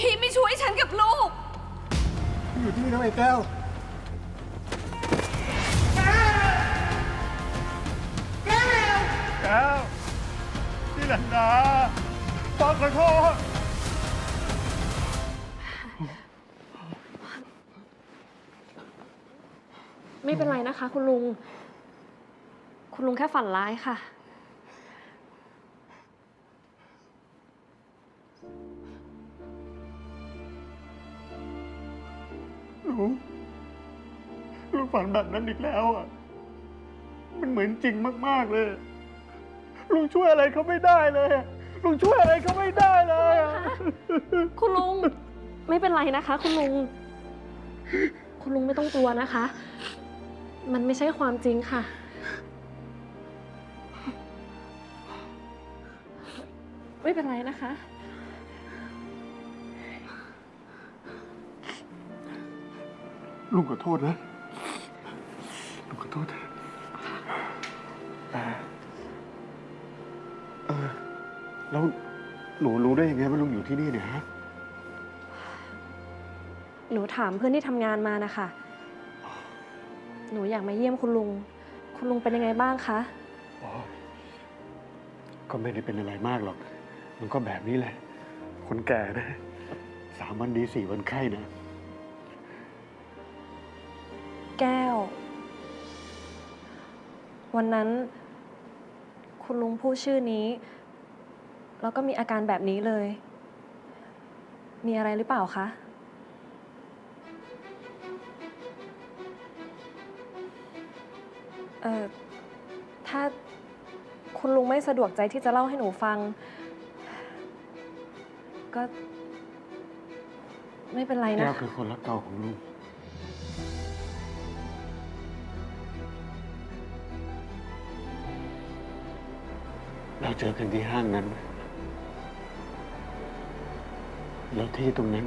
พี่ไม่ช่วยฉันกับลูก อยู่ที่นี่นะไอ้แก้ว แก้วพี่ลันดาป้าขอโทษไม่เป็นไรนะคะ คุณลุง คุณลุงแค่ฝันร้ายค่ะ หนูหนูฝันแบบนั้นอีกแล้วอะ มันเหมือนจริงมาก ๆ เลย ลุงช่วยอะไรเขาไม่ได้เลยอะลุงช่วยอะไรเขาไม่ได้เลยอะคุณลุงไม่เป็นไรนะคะ คุณลุง คุณลุงไม่ต้องกลัวนะคะ มันไม่ใช่ความจริงค่ะ ไม่เป็นไรนะคะ ลุงขอโทษนะ ลุงขอโทษนะแต่เออแล้วหนูรู้ได้ยังไงว่าลุงอยู่ที่นี่เนี่ยฮะ หนูถามเพื่อนที่ทำงานมานะคะ หนูอยากมาเยี่ยมคุณลุง คุณลุงเป็นยังไงบ้างคะ อ๋อ ก็ไม่ได้เป็นอะไรมากหรอก มันก็แบบนี้แหละ คนแก่นะ สามวันดีสี่วันไข้นะ แก้ว วันนั้น คุณลุงพูดชื่อนี้ แล้วก็มีอาการแบบนี้เลย มีอะไรหรือเปล่าคะ เอ่อ ถ้าคุณลุงไม่สะดวกใจที่จะเล่าให้หนูฟัง ก็ ไม่เป็นไรแก้นะ วคือคนรักเก่าของลุง เราเจอกันที่ห้างนั้น แล้วที่ตรงนั้น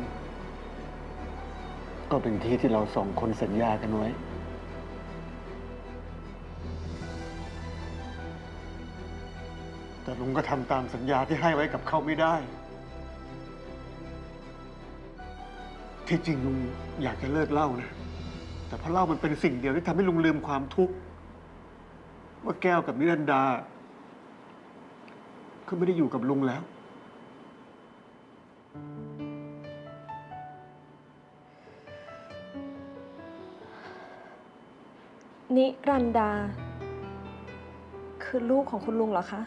ก็เป็นที่ที่เราสองคนสัญญากันไว้ แต่ลุงก็ทำตามสัญญาที่ให้ไว้กับเขาไม่ได้ ที่จริงลุงอยากจะเลิกเล้านะ แต่เพราะเล้ามันเป็นสิ่งเดียวที่ทำให้ลุงลืมความทุกข์ว่าแก้วกับนิรันดา เขาไม่ได้อยู่กับลุงแล้ว นิรันดา คือลูกของคุณลุงเหรอคะ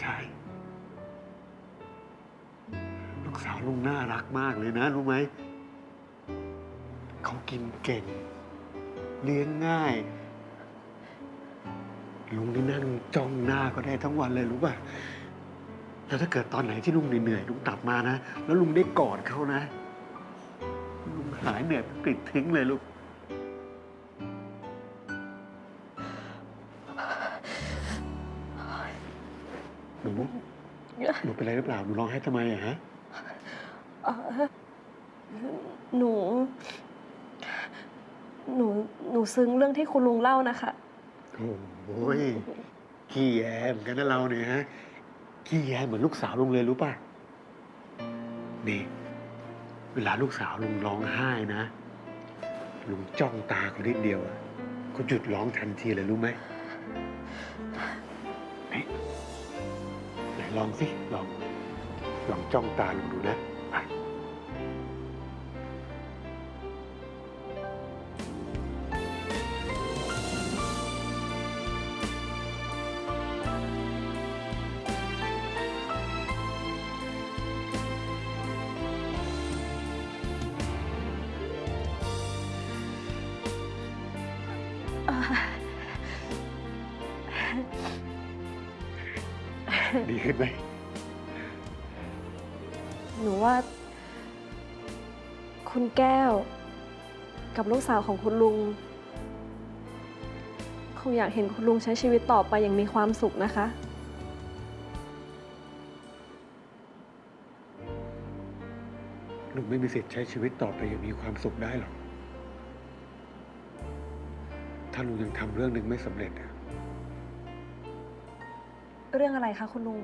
ใช่ ลูกสาวลุงน่ารักมากเลยนะ รู้ไหม เขากินเก่ง เลี้ยงง่าย ลุงนี่นั่งจ้องหน้าก็ได้ทั้งวันเลยรู้ป่ะแล้วถ้าเกิดตอนไหนที่ลุงเหนื่อยๆลุงกลับมานะ แล้วลุงได้กอดเขานะ ลุงหายเหนื่อยปลิดทิ้งเลยลูก หนูหนูเป็นไรหรือเปล่า หนูร้องไห้ทำไมอะฮะ หนู หนู หนูซึ้งเรื่องที่คุณลุงเล่านะคะ โอ้ยขี้แยเหมือนกันนะเราเนี่ยฮะขี้แยเหมือนลูกสาวลุงเลยรู้ป่ะนี่เวลาลูกสาวลุงร้องไห้นะลุงจ้องตาเขานิดเดียวอะเขาหยุดร้องทันทีเลยรู้ไหมไหนลองสิลองลองจ้องตาลุงดูนะ ดีขึ้นไหมหนูว่า คุณแก้ว กับลูกสาวของคุณลุง คงอยากเห็นคุณลุงใช้ชีวิตต่อไปอย่างมีความสุขนะคะ ลุงไม่มีสิทธิ์ใช้ชีวิตต่อไปอย่างมีความสุขได้หรอก ถ้าลุงยังทำเรื่องหนึ่งไม่สำเร็จอะ เรื่องอะไรคะคุณลุง